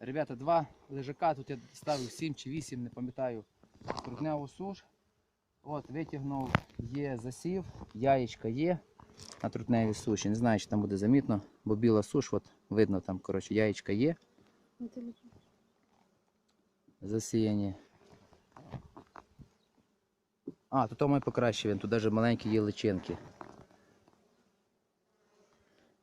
Ребята, два лежака, тут я ставив 7 чи 8, не пам'ятаю. Трутневу суш. От, витягнув, є засів, яєчка є на трутневій суші. Не знаю, чи там буде замітно, бо біла суш, от видно там, коротше, яєчка є. Засіяні. А, тут має покраще він, тут навіть маленькі є личинки.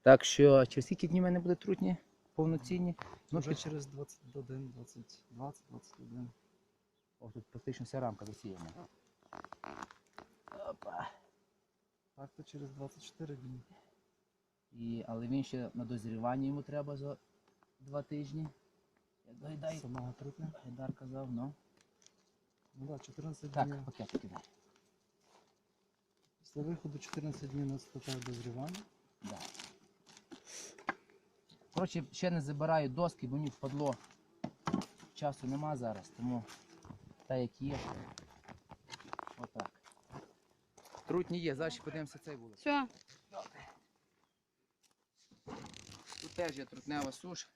Так що, через скільки днів мене буде трутні повноцінні? Ну, Вже під- через 21, 20, 20, 21. О, тут практично вся рамка засіяна. Опа. Так то через 24 дні. І, але він ще на дозрівання йому треба за два тижні. Як Гайдай, Самого трутня. Гайдар казав, ну. Ну так, 14 Так, днів. пакет кидай. Після виходу 14 днів наступає дозрівання. Да. Коротше, ще не забираю доски, бо мені впадло. Часу нема зараз, тому так як є. Отак. Трутні є, зараз ще подивимося цей вулик. Все, Тут теж є трутнева суш.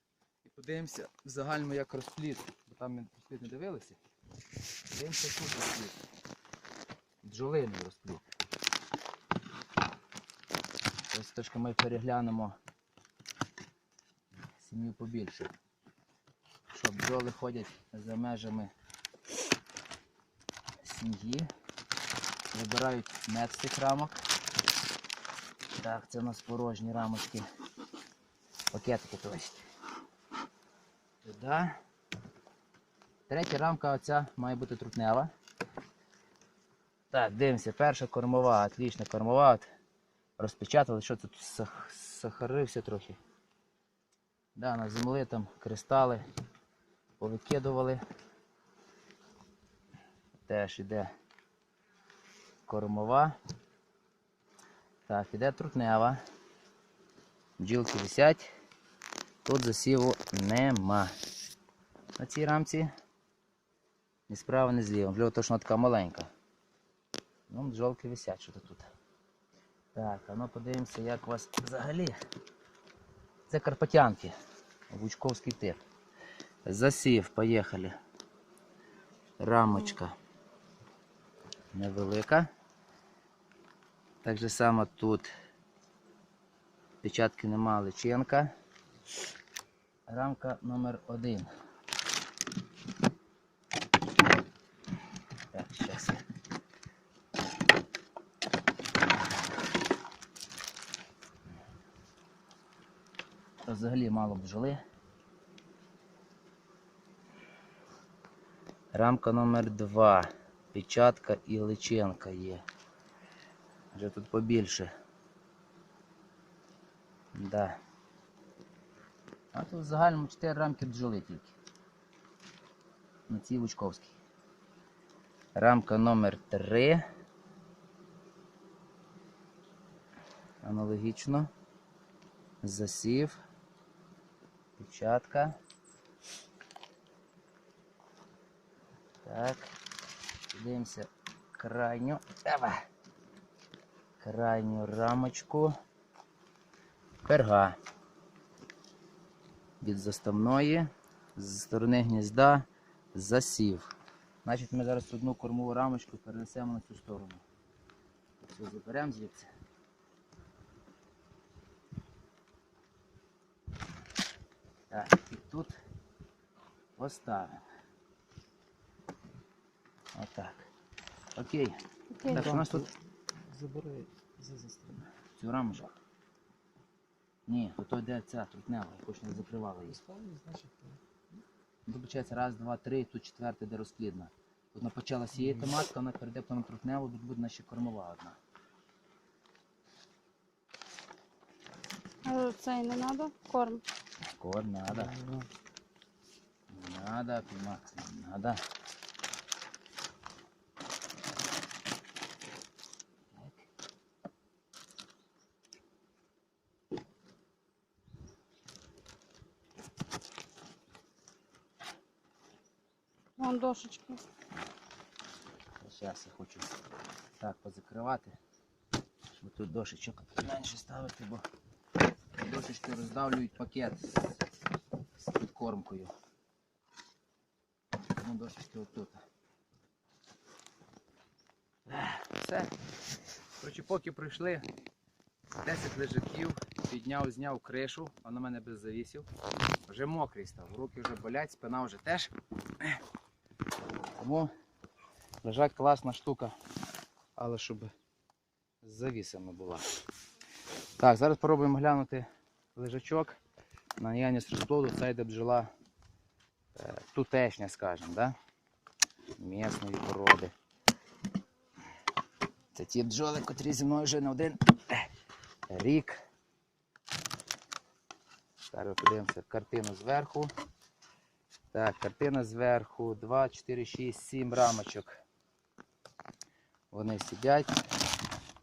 І подивимося в загальному як розплід, бо там ми розплід не дивилися. Подивимося тут розплід. Бджолиний розплід. Ось трошки ми переглянемо сім'ю побільше. Що бджоли ходять за межами сім'ї. Вибирають мед з цих рамок. Так, це у нас порожні рамочки. Пакетики то. Туди. Третя рамка оця має бути трутнева. Так, дивимося, перша кормова, отлічна кормова. Розпечатали, що тут сахарився трохи. Да, на землі там кристали повикидували. Теж іде кормова. Так, іде трутнева. Бджілки висять. Тут засіву нема. На цій рамці ні справа, ні зліва. Можливо, то, що вона така маленька. Ну, бджолки висять, що тут. Так, а ну подивимося, як у вас взагалі. Це карпатянки. Вучковський тип. Засів, поїхали. Рамочка невелика. Так же само тут печатки нема личинка. Рамка номер один. Так, зараз. я. Та Взагалі мало бджоли. Рамка номер два. Печатка і личинка є. Вже тут побільше. Да. А тут в загальному 4 рамки бджоли тільки. На цій Лучковській. Рамка номер 3. Аналогічно. Засів. Печатка. Так. Дивимося крайню. Давай. Крайню рамочку. Перга. Від заставної, з сторони гнізда, засів. Значить, ми зараз одну кормову рамочку перенесемо на цю сторону. Все заберемо звідси. Так, і тут поставимо. Отак. Окей. окей. Так, у нас тут Забери за застріл. цю рамочку. Ні, то то йде ця трутнева, яку ще не закривала її. Ну, Виходить, раз, два, три, тут четверта де розплідна. Вона почала сіяти матка, вона перейде потім на трутневу, тут буде ще кормова одна. А цей не треба? Корм. Корм надо. Ага. Надо, піймати, надо. Так. Вон дошечки. Зараз я хочу так позакривати, щоб тут дошечок менше ставити, бо дошечки роздавлюють пакет з, підкормкою. Ставимо досвідки отут. Все. Коротше, поки пройшли 10 лежаків, підняв, зняв кришу, а на мене без завісів. Вже мокрий став, руки вже болять, спина вже теж. Тому лежак класна штука, але щоб з завісами була. Так, зараз спробуємо глянути лежачок на наявність розплоду. Це йде бджола е, тутешня, скажімо, да? місної породи. Це ті бджоли, котрі зі мною вже не один е, рік. Зараз подивимося картину зверху. Так, картина зверху. 2, 4, 6, 7 рамочок. Вони сидять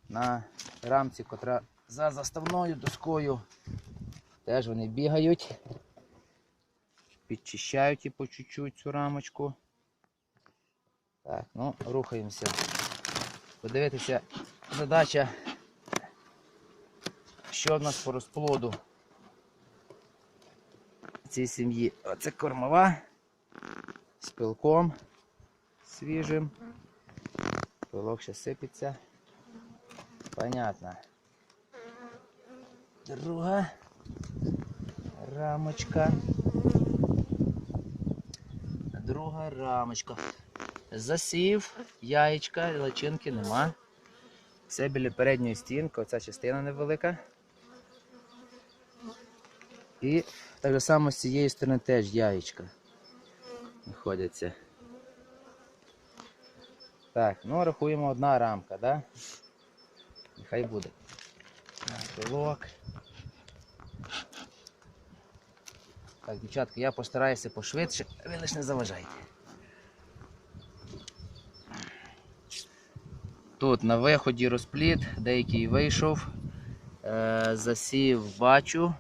на рамці, котра за заставною доскою. Теж вони бігають. Підчищають і по чуть-чуть цю рамочку. Так, ну, рухаємося. Подивитися, задача, що в нас по розплоду цій сім'ї. Оце кормова з пилком свіжим. Пилок ще сипеться. Понятно. Друга рамочка. Друга рамочка. Засів, яєчка, личинки нема. Все біля передньої стінки, оця частина невелика. І так само з цієї сторони теж яєчка знаходяться. Так, ну рахуємо одна рамка, да? Нехай буде. Пилок. Так, дівчатка, я постараюся пошвидше, ви лише не заважайте. Тут на виході розпліт, деякий вийшов, е, засів бачу.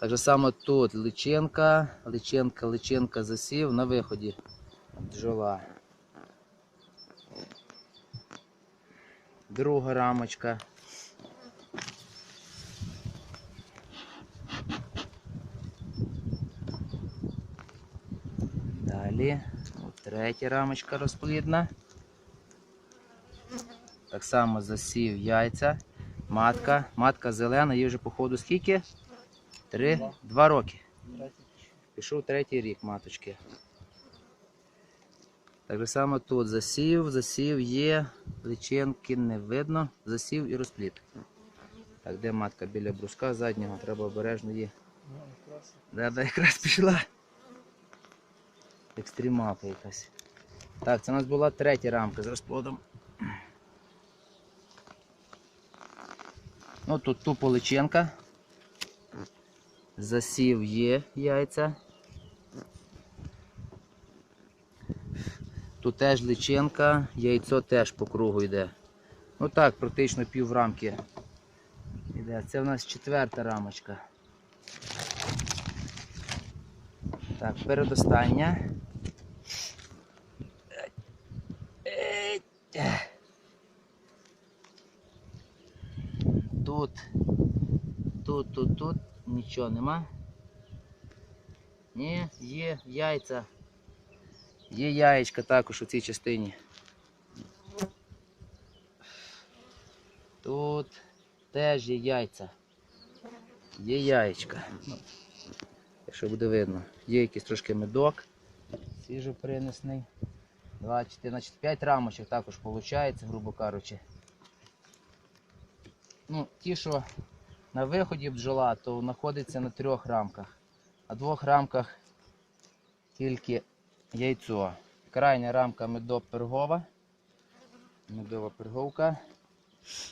Так само тут личинка, личинка, личинка засів на виході бджола. Друга рамочка. Далі от третя рамочка розплідна. Так само засів яйця. Матка. Матка зелена, їй вже походу скільки? Три, Два. роки. Пішов третій рік маточки. Так само тут засів, засів є, личинки не видно, засів і розпліт. Так, де матка біля бруска заднього, треба обережно її. Ну. Да, да, якраз пішла. Екстремалка якась. Так, це у нас була третя рамка з розплодом. Ну тут тупо личинка. Засів є яйця. Тут теж личинка, яйцо теж по кругу йде. Ну так, практично пів рамки йде. Це у нас четверта рамочка. Так, передостання. Тут, тут, тут, тут нічого нема. Ні, є яйця. Є яєчка також у цій частині. Тут теж є яйця. Є яєчка. Якщо буде видно. Є якийсь трошки медок. Свіжо принесений. 2, 4, значить 5 рамочок також виходить, грубо кажучи. Ну, ті, що на виході бджола, то знаходиться на трьох рамках. На двох рамках тільки яйцо. Крайня рамка медопергова. Медова перговка.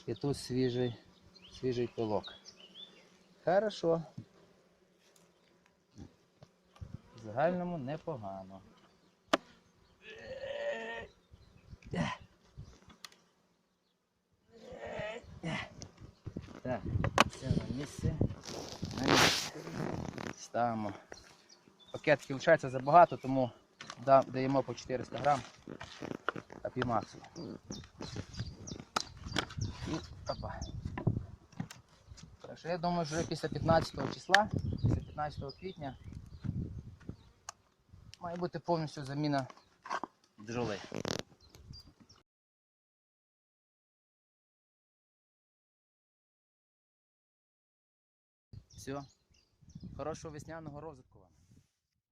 І тут свіжий, свіжий пилок. Хорошо. В загальному непогано. Так, це на місце. Ставимо. Пакетки лишається забагато, тому даємо по 400 грам апімаксу. І я думаю, що після 15 числа, після 15 квітня Має бути повністю заміна бджоли. Все. Хорошого весняного розвитку вам.